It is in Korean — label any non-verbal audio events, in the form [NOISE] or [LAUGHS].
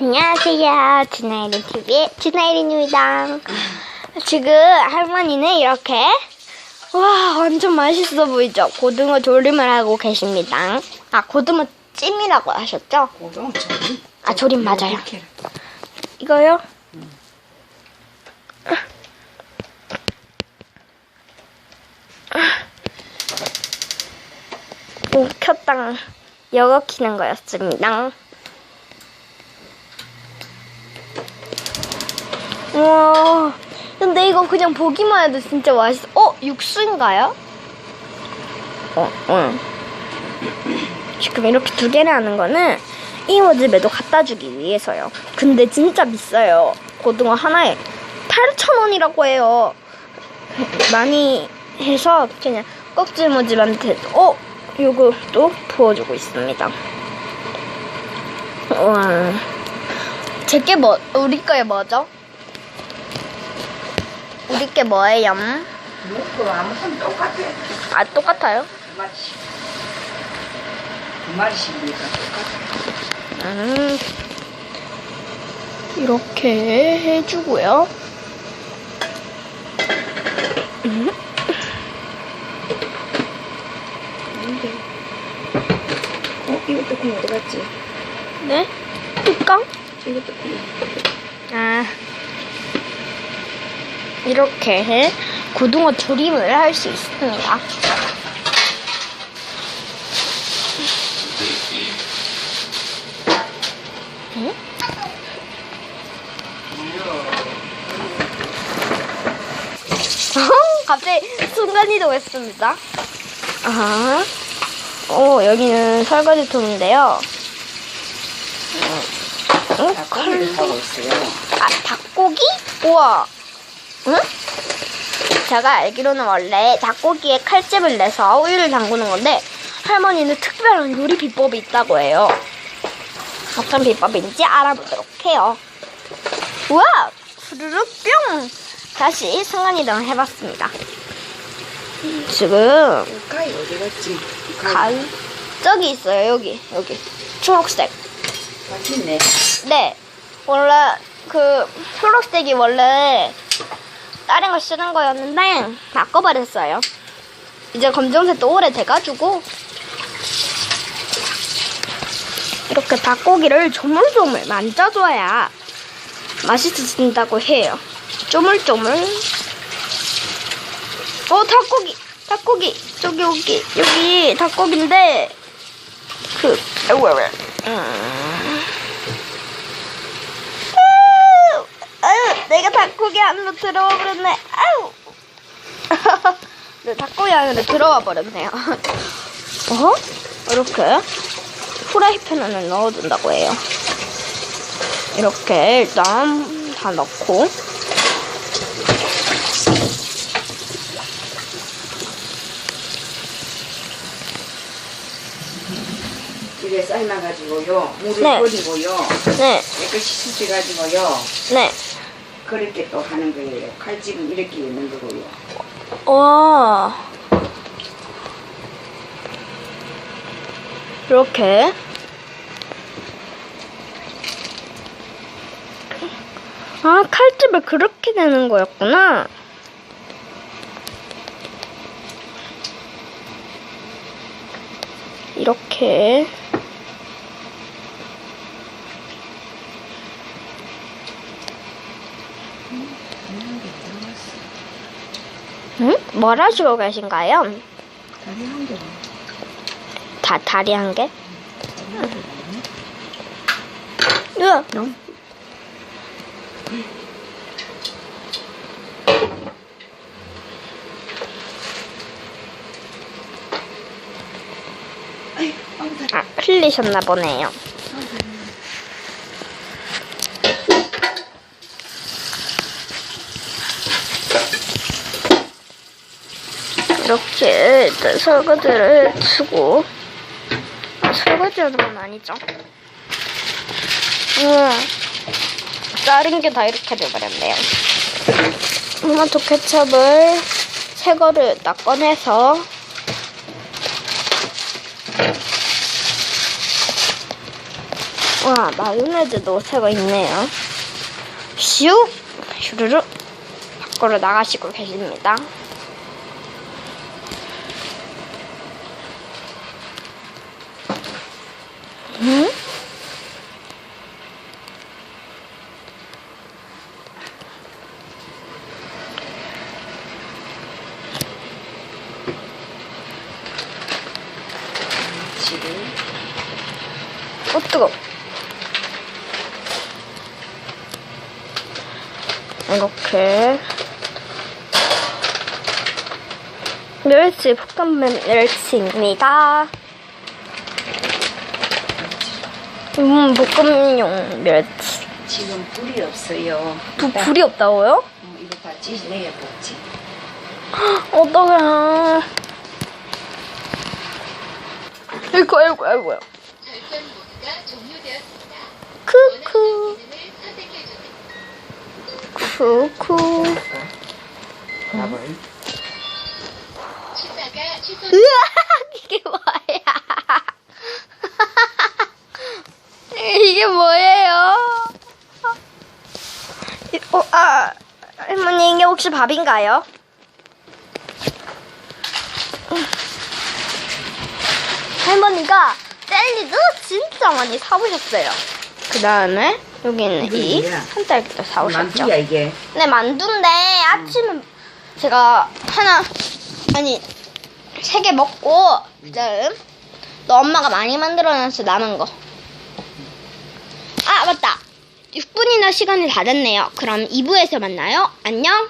안녕하세요. 주나이린 TV의 주나이린입니다. 지금 할머니는 이렇게 와 완전 맛있어 보이죠? 고등어 조림을 하고 계십니다. 아 고등어 찜이라고 하셨죠? 고등어 조림. 아 조림 맞아요. 이거요? 오, 켰당. 여거 키는 거였습니다. 우와. 근데 이거 그냥 보기만 해도 진짜 맛있어. 어? 육수인가요? 어, 응. 지금 이렇게 두 개를 하는 거는 이모 집에도 갖다 주기 위해서요. 근데 진짜 비싸요. 고등어 하나에 8,000원이라고 해요. 많이 해서 그냥 껍질 모집한테 어? 요거 또 부어주고 있습니다. 와. 제게 뭐, 우리 거에 뭐죠? 우리 게 뭐예요? 먹고 아무튼 똑같아. 아, 똑같아요? 두 마리씩. 두 마리씩이니까 똑같아. 음, 이렇게 해주고요. 음, 어 이거 조금 어디 갔지? 네? 뚜껑? 이거 조금. 아, 이렇게 해 고등어 조림을 할 수 있습니다. 응? [LAUGHS] 갑자기 순간이동했습니다. 아, 오 여기는 설거지통인데요. 응? 하고 있어요. 아, 닭고기? 우와. 응? 제가 알기로는 원래 닭고기에 칼집을 내서 우유를 담그는 건데 할머니는 특별한 요리 비법이 있다고 해요. 어떤 비법인지 알아보도록 해요. 우와! 후루룩 뿅! 다시 순간이동을 해봤습니다. 지금 가위 어디 갔지? 가위 저기 있어요 여기 여기 초록색 같이 있네. 네. 원래 그 초록색이 원래 다른 거 쓰는 거였는데 바꿔버렸어요. 이제 검정색도 오래 돼가지고 이렇게 닭고기를 조물조물 만져줘야 맛있어진다고 해요. 쪼물쪼물. 어 닭고기 닭고기 저기 여기 여기 닭고기인데 그. 음. 아유, 아유, 내가 닭고기 안으로 들어와 버렸네. 아유. 네, 닭고기 안으로 들어와 버렸네요. [LAUGHS] 어? 이렇게 프라이팬 안에 넣어둔다고 해요. 이렇게 일단 다 넣고 이게 삶아가지고요. 물을 네. 버리고요. 네, 깨끗이 씻어가지고요. 네. 그렇게 또 하는 거예요. 칼집은 이렇게 있는 거고요. 와. 이렇게. 아, 칼집을 그렇게 내는 거였구나. 이렇게. 응? 뭘 하시고 계신가요? 다리 한 개. 다, 다리 한 개? 아우, 다리. 아, 흘리셨나 보네요. 이렇게 일단 설거지를 치고 아, 설거지하는 건 아니죠. 우와 다른 게 다 이렇게 돼버렸네요. 토마토 케첩을 새 거를 딱 꺼내서 와, 마요네즈도 새거 있네요. 슉! 슈르르 밖으로 나가시고 계십니다. 어, 뜨거. 이렇게 멸치 볶음 멸치입니다. 음, 볶음용 멸치. 지금 불이 없어요. 부, 불이 없다고요? 어, 이거 다 찢어내야 먹지. 어떡해. 아이고, 아이고, 아이고요. 쿠쿠. 취소. 으악! [LAUGHS] 이게 뭐야? [LAUGHS] 이게 뭐예요? 이- 어, 아, 할머니, 이게 혹시 밥인가요? 할머니가 젤리도 진짜 많이 사오셨어요. 그 다음에 여기 있는 이 이게 뭐야? 산딸기도 사오셨죠. 만두야 이게. 네, 만두인데 아침에 제가 하나 아니 세 개 먹고 그다음 너 엄마가 많이 만들어놨어 남은 거. 아 맞다. 6분이나 시간이 다 됐네요. 그럼 2부에서 만나요. 안녕.